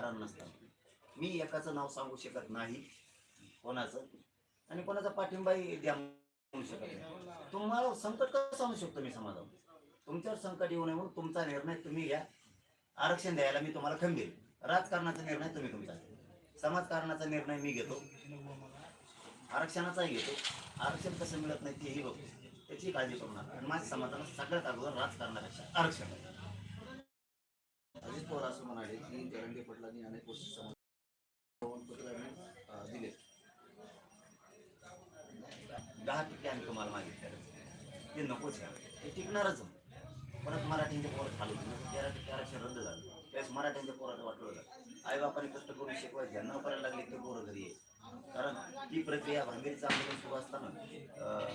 कारण नसतं. मी एकाचं नाव सांगू शकत नाही. कोणाचं? आणि कोणाचा पाठिंबाही द्या म्हणू शकत नाही. तुम्हाला संकट कसं आणू शकतो मी समाजावर? तुमच्यावर संकट येऊ नये म्हणून तुमचा निर्णय तुम्ही घ्या. आरक्षण द्यायला मी तुम्हाला खंबीर राजकारणाचा निर्णय तुम्ही तुमचा समाजकारणाचा निर्णय मी घेतो. आरक्षणाचाही घेतो. आरक्षण कसं मिळत नाही तेही बघतो. त्याची काळजी करू नका. आणि माझ्या समाजाला सगळ्यात अगोदर राजकारणापेक्षा आरक्षण. अजित पवार असं म्हणाले की जरंगे पटलांनी अनेक गोष्टी प्रमाणपत्र दिले दहा टक्के आम्ही तुम्हाला मागितलं ते नकोच घ्या ते टिकणारच परत मराठ्यांच्या पोरं खालू तेरा टक्के आरक्षण रद्द झालं. त्यावेळेस मराठ्यांच्या पोरात वाटलं होतं आई कष्ट करून शिकवायचे. ज्यांना करायला लागले ते पोरं घरी आहे कारण ती प्रक्रिया भांगेरीचं आंदोलन सुरू असताना अं,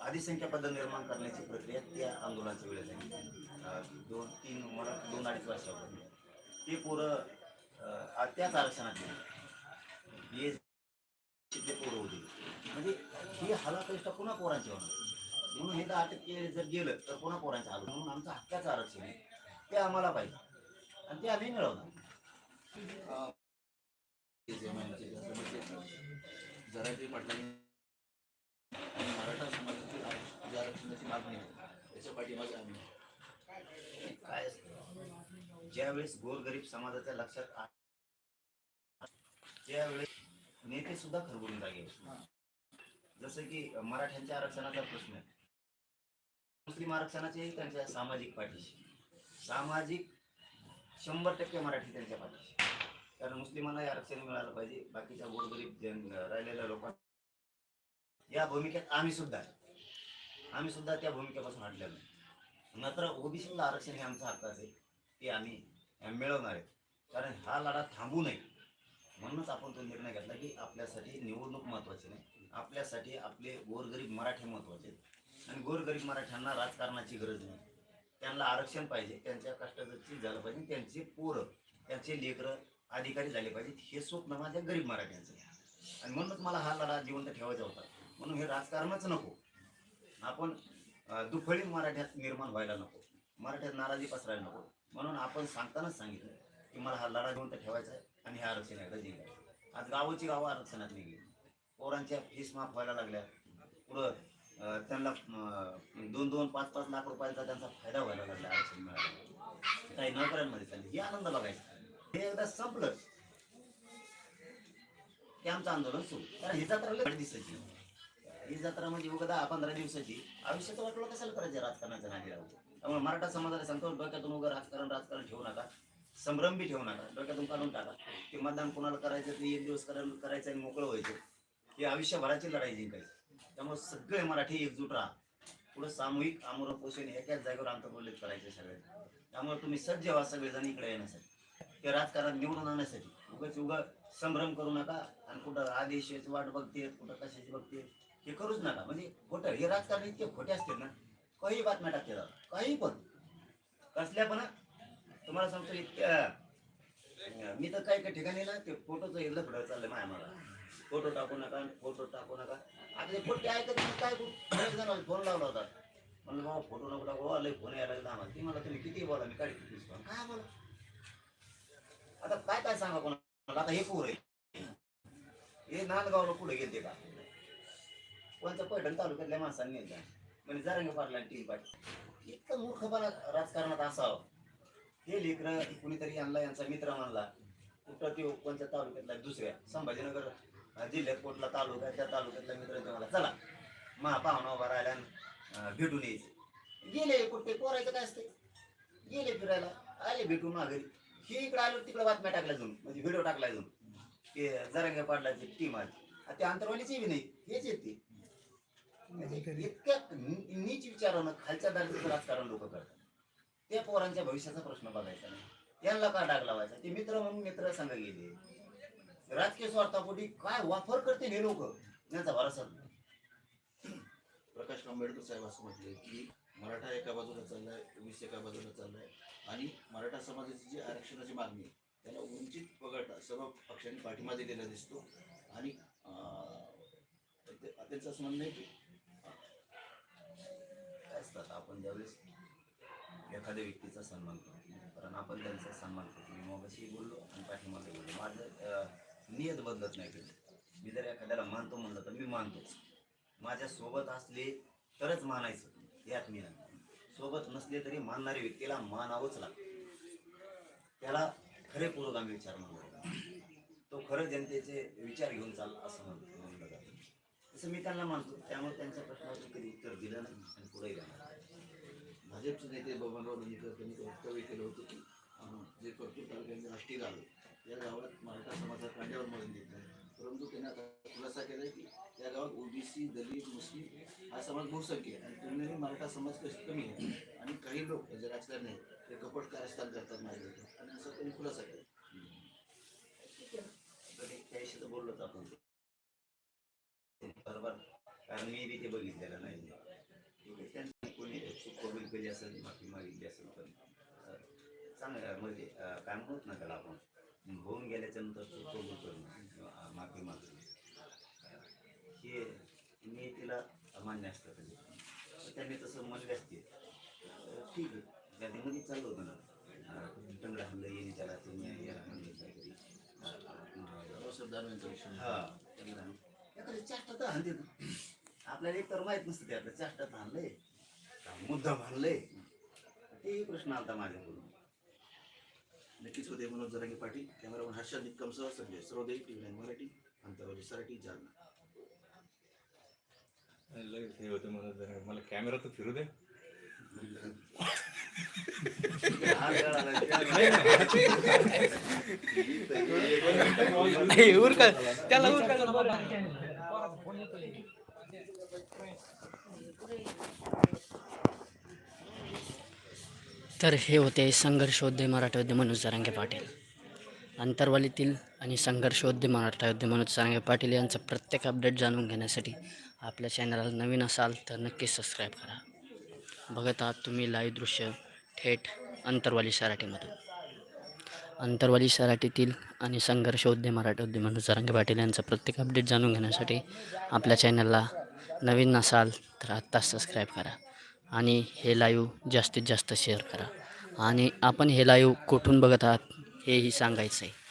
अधिसंख्या पद निर्माण करण्याची प्रक्रिया त्या आंदोलनाच्या वेळेस झाली. दोन तीन मला दोन अडीच वर्षापूर्वी. ते पोरं त्याच आरक्षणात गेले हे पोरं होते. म्हणजे ही हालापेष्टा पुन्हा पोरांची होणार. म्हणून हे दहा टक्के जर गेलं तर पुन्हा पोरांचं हाल म्हणून आमचं हक्काचं आरक्षण आहे. ते आम्हाला पाहिजे. आणि ते आम्ही मिळवणार. अं, ते जे म्हणजे पाटलांनी आणि मराठा समाजाची आरक्षणाची मागणी आहे. त्याच्या पाठीमागे आम्ही ज्यावेळेस गोरगरीब समाजाच्या लक्षात त्यावेळेस नेते सुद्धा खरबुरून जागे जसं की मराठ्यांच्या आरक्षणाचा प्रश्न आहे. मुस्लिम आरक्षणाचे त्यांच्या सामाजिक पाठीशी सामाजिक शंभर टक्के मराठी त्यांच्या पाठीशी कारण मुस्लिमांनाही आरक्षण मिळालं पाहिजे. बाकीच्या गोरगरीब जन राहिलेल्या लोकांना या भूमिकेत आम्ही सुद्धा. आम्ही सुद्धा त्या भूमिकेपासून हटलेलो नाही मात्र ओबीसीला आरक्षण हे आमचं हक्काचं आहे. ते आम्ही मिळवणार आहे कारण हा लढा थांबू नये. म्हणूनच आपण तो निर्णय घेतला की आपल्यासाठी निवडणूक महत्वाची नाही. आपल्यासाठी आपले गोरगरीब मराठी महत्त्वाचे आहेत. आणि गोरगरीब मराठ्यांना राजकारणाची गरज नाही. त्यांना आरक्षण पाहिजे. त्यांच्या कष्टाची झालं पाहिजे. त्यांचे पोरं त्यांचे लेकरं अधिकारी झाले पाहिजेत. हे स्वप्न माझ्या गरीब मराठ्यांचं आहे. आणि म्हणूनच मला हा लढा जिवंत ठेवायचा होता. म्हणून हे राजकारणच नको. आपण दुफळी मराठ्यात निर्माण व्हायला नको. मराठ्यात नाराजी पसरायला नको. म्हणून आपण सांगतानाच सांगितलं की मला हा लढा घेऊन तर ठेवायचा आहे आणि हे आरक्षण एकदा जिंकायचं आज गावाची गावं आरक्षणात निघली. पोरांच्या फीस माफ व्हायला लागल्या. पुढं त्यांना दोन दोन पाच पाच लाख रुपयांचा त्यांचा फायदा व्हायला लागला आरक्षण मिळाला काही नोकऱ्यांमध्ये चालले. हे आनंद बघायचा. हे एकदा संपलं की आमचं आंदोलन सुरू. कारण हिचा तर दिसायची ही जत्रा म्हणजे उगा दहा पंधरा दिवसाची. आयुष्याचं वाटलं कशाला करायचं राजकारणाच्या नादी राहतो त्यामुळे मराठा समाजाला सांगतो डोक्यातून उगा राजकारण राजकारण ठेवू नका. संभ्रम बी ठेवू नका. डोक्यातून काढून टाका. ते मतदान कोणाला करायचं ते एक दिवस करायला करायचं आणि मोकळं व्हायचं. हे आयुष्यभराची लढाई जिंकायची त्यामुळे सगळे मराठी एकजूट राहा. पुढे सामूहिक आमरण पोषण एकाच जागेवर आंतरवलित करायचे सगळे त्यामुळे तुम्ही सज्ज व्हा सगळेजण इकडे येण्यासाठी. ते राजकारण निवडून आणण्यासाठी. उगाच उगा संभ्रम करू नका. आणि कुठं आदेशाची वाट बघते कुठं कशाची बघते हे करूच नका. म्हणजे खोटं हे राजकारण इतके खोटे असते ना काही बातम्या टाकते राव. काही पण. कसल्या पण तुम्हाला सांगतो इतक्या मी तर काही काही ठिकाणी ना ते फोटोचं हे लफडं चाललंय माया मला फोटो टाकू नका फोटो टाकू नका. आता ते फोटो ऐकत काय बरेच जण फोन लावला होता. म्हणलं बाबा फोटो नको टाकू हो, अरे फोन यायला लागला आम्हाला. ती मला तुम्ही किती बोला मी काढी किती काय बोला? आता काय काय सांगा कोणाला? आता हे पूर आहे हे नांदगावला पुढे गेलते का? कोणत्या पैठण तालुक्यातल्या माणसांनी नेता म्हणजे जरंग पाटला टीम पाटील इतकं मूर्खपणा राजकारणात असावं. हे लेकर कुणीतरी आणला यांचा मित्र मानला कुठं ते कोणत्या तालुक्यातला दुसऱ्या. संभाजीनगर जिल्ह्यात कुठला तालुका त्या तालुक्यातला मित्र मला. चला. मा पाहुणा उभा राहिला आणि, भेटून यायचे. गेले कुठे? पोरायचं काय असते गेले फिरायला. आले भेटून माघारी. हे इकडे आलो तिकडे बातम्या टाकल्या जाऊन. म्हणजे व्हिडिओ टाकला जाऊन. ते जरांगे पाटलाची टीम आली ते अंतरवालीची बी नाही. हेच येते. इतक्या नि- नीच विचारानं खालच्या दर्जाचं राजकारण लोक करतात. त्या पोरांच्या भविष्याचा प्रश्न बघायचा नाही. यांना का डाग लावायचा? ते मित्र म्हणून मित्र संघ गेले. राजकीय स्वार्थापोटी काय वापर करते हे लोक? यांचा भरोसा नाही. प्रकाश आंबेडकर साहेब असं म्हटले की मराठा एका बाजूला चाललाय ओबीसी एका बाजूला चाललाय आणि मराठा समाजाची जी आरक्षणाची मागणी आहे त्याला वंचित वगळता सर्व पक्षांनी पाठिंबा दिलेला दिसतो. आणि त्यांचं असं म्हणणं आहे की असतात. आपण ज्यावेळेस एखाद्या व्यक्तीचा सन्मान करतो कारण आपण त्यांचा सन्मान करतो. मी मग बोललो आणि पाठीमागे बोललो. माझं अं, नियत बदलत नाही कधी. मी जर एखाद्याला मानतो म्हणलं तर मी मानतोच. माझ्या सोबत असले तरच मानायचं. यात मी नाही. सोबत नसले तरी मानणाऱ्या व्यक्तीला मानावंच लागतं. त्याला खरे पुरोगामी विचार म्हणतो तो खरं जनतेचे विचार घेऊन चाल असं म्हणतो. तसं मी त्यांना मानतो त्यामुळे त्यांच्या प्रश्नाचं कधी उत्तर दिलं नाही आणि पुढेही नाही. भाजपचे नेते बबनराव लोणीकर त्यांनी वक्तव्य केलं होतं की जे परतूर तालुक्यामध्ये आष्टी गाव या गावात मराठा समाजात कांड्यावर मळून घेतलं परंतु त्यांनी आता खुलासा केलाय की या गावात ओबीसी दलित मुस्लिम हा समाज बहुसंख्य आहे आणि तुलनेने मराठा समाज कशी कमी आहे आणि काही लोक जे राजकारणी आहेत ते कपट कारस्थान करतात माझ्या. आणि असं त्यांनी खुलासा केला तर ते त्याशी तर बोललोच आपण कारण मी बी ते बघितलेलं नाही. ठीक आहे, त्यांनी कोणी चूक कबूल केली असेल माफी मागितली असेल पण चांगलं म्हणजे अं, काय म्हणत ना त्याला आपण. होऊन गेल्याच्यानंतर चूक कबूल अं, माफी मागणं हे मी तिला मान्य असतं कधी. तर त्यांनी तसं म्हणले असते ठीक आहे. गादीमध्ये चाललं होतं ना. टंगडा हल्लं येणे त्याला तुम्ही याला हल्लं काहीतरी. विषय हा. तर हाणते ना. आपल्याला एक तर माहीत नसतं त्यातलं चाष्टात हाणलंय का मुद्दा हाणलंय तेही प्रश्न आलता माझ्याकडून. नक्कीच होते मनोज जरांगे पाटील कॅमेरामन हर्षद निकमसह संजय सर्वदेवी टी व्ही मराठी अंतरावली सराठी जालना. लगेच हे होतं मला जरा मला कॅमेरा तर फिरू दे. त्याला तर हे होते संघर्षोद्य मराठोद्धे मनोज जरांगे पाटील. अंतरवालीतील आणि संघर्षोद्य मराठा मनोज जरांगे पाटील यांचं प्रत्येक अपडेट जाणून घेण्यासाठी आपल्या चॅनलला नवीन असाल तर नक्की सबस्क्राईब करा. बघत आहात तुम्ही लाईव्ह दृश्य थेट अंतरवाली सराठीमधून अंतरवाली सराटीतील आणि संघर्षोद्धे मराठोद्धे मनोज जरांगे पाटील यांचं प्रत्येक अपडेट जाणून घेण्यासाठी आपल्या चॅनलला नवीन नसाल तर आत्ताच सबस्क्राईब करा आणि हे लाईव्ह जास्तीत जास्त शेअर करा. आणि आपण हे लाईव्ह कुठून बघत आहात हेही सांगायचं आहे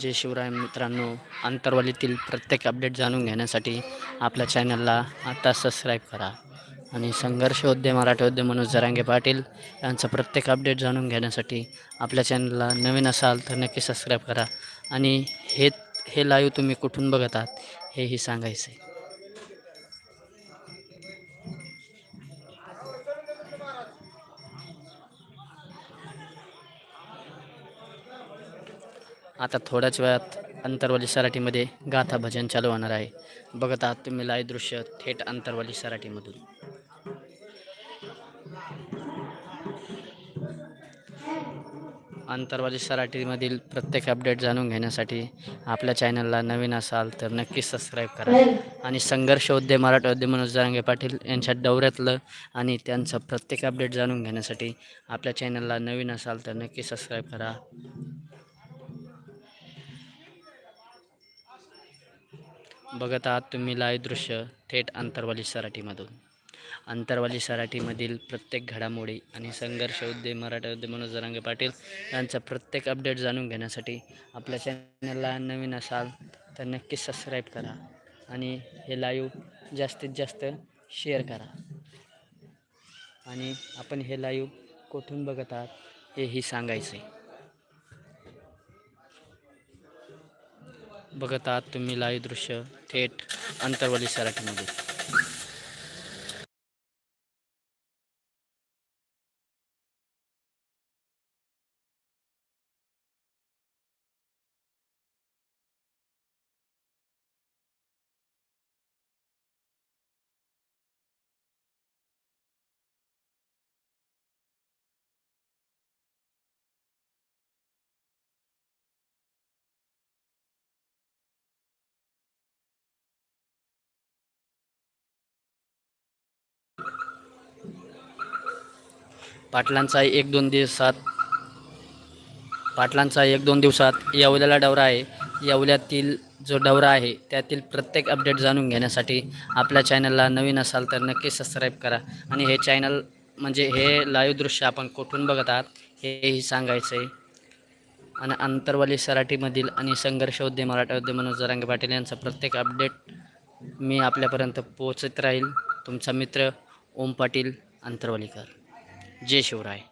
जय शिवराय मित्रांनो अंतरवालीतील प्रत्येक अपडेट जाणून घेण्यासाठी आपल्या चॅनलला आता सबस्क्राईब करा. आणि संघर्ष उद्यम मराठी उद्यम मनोज जरांगे पाटील यांचं प्रत्येक अपडेट जाणून घेण्यासाठी आपल्या चॅनलला नवीन असाल तर नक्की सबस्क्राईब करा. आणि हे हे लाईव्ह तुम्ही कुठून बघत आहात हेही सांगायचं आहे आता थोड्याच वेळात अंतरवाली सराठीमध्ये गाथा भजन चालू होणार आहे. बघत आहात तुम्ही लाईव्ह दृश्य थेट अंतरवाली सराठीमधून. अंतरवाली सराठीमधील प्रत्येक अपडेट जाणून घेण्यासाठी आपल्या चॅनलला नवीन असाल तर नक्कीच सबस्क्राईब करा. आणि संघर्ष उद्यम मराठा मनोज जारांगे पाटील यांच्या दौऱ्यातलं आणि त्यांचं प्रत्येक अपडेट जाणून घेण्यासाठी आपल्या चॅनलला नवीन असाल तर नक्की सबस्क्राईब करा. बघत आहात तुम्ही लाईव्ह दृश्य थेट अंतरवाली सराठीमधून. अंतरवाली सराठीमधील प्रत्येक घडामोडी आणि संघर्ष उद्योग मराठा उद्दे मनोज जरांगे पाटील यांचा प्रत्येक अपडेट जाणून घेण्यासाठी आपल्या चॅनलला नवीन असाल तर नक्की सबस्क्राईब करा आणि हे लाईव्ह जास्तीत जास्त शेअर करा. आणि आपण हे लाईव्ह कुठून बघत आहात हेही सांगायचे बघत आहात तुम्ही लाईव्ह दृश्य थेट अंतरवाली सराठीमध्ये. पाटलांचा एक दोन दिवसात पाटलांचा एक दोन दिवसात येवल्याला डवरा आहे. येवल्यातील जो डवरा आहे त्यातील प्रत्येक अपडेट जाणून घेण्यासाठी आपल्या चॅनलला नवीन असाल तर नक्की सबस्क्राईब करा. आणि हे चॅनल म्हणजे हे लाईव्ह दृश्य आपण कुठून बघत आहात हेही सांगायचं आहे आणि अंतरवाली सराठीमधील आणि संघर्ष उद्यम मराठा उद्यम मनोज जरांगे पाटील यांचा प्रत्येक अपडेट मी आपल्यापर्यंत पोहोचत राहील. तुमचा मित्र ओम पाटील आंतरवालीकर जय शिवराय.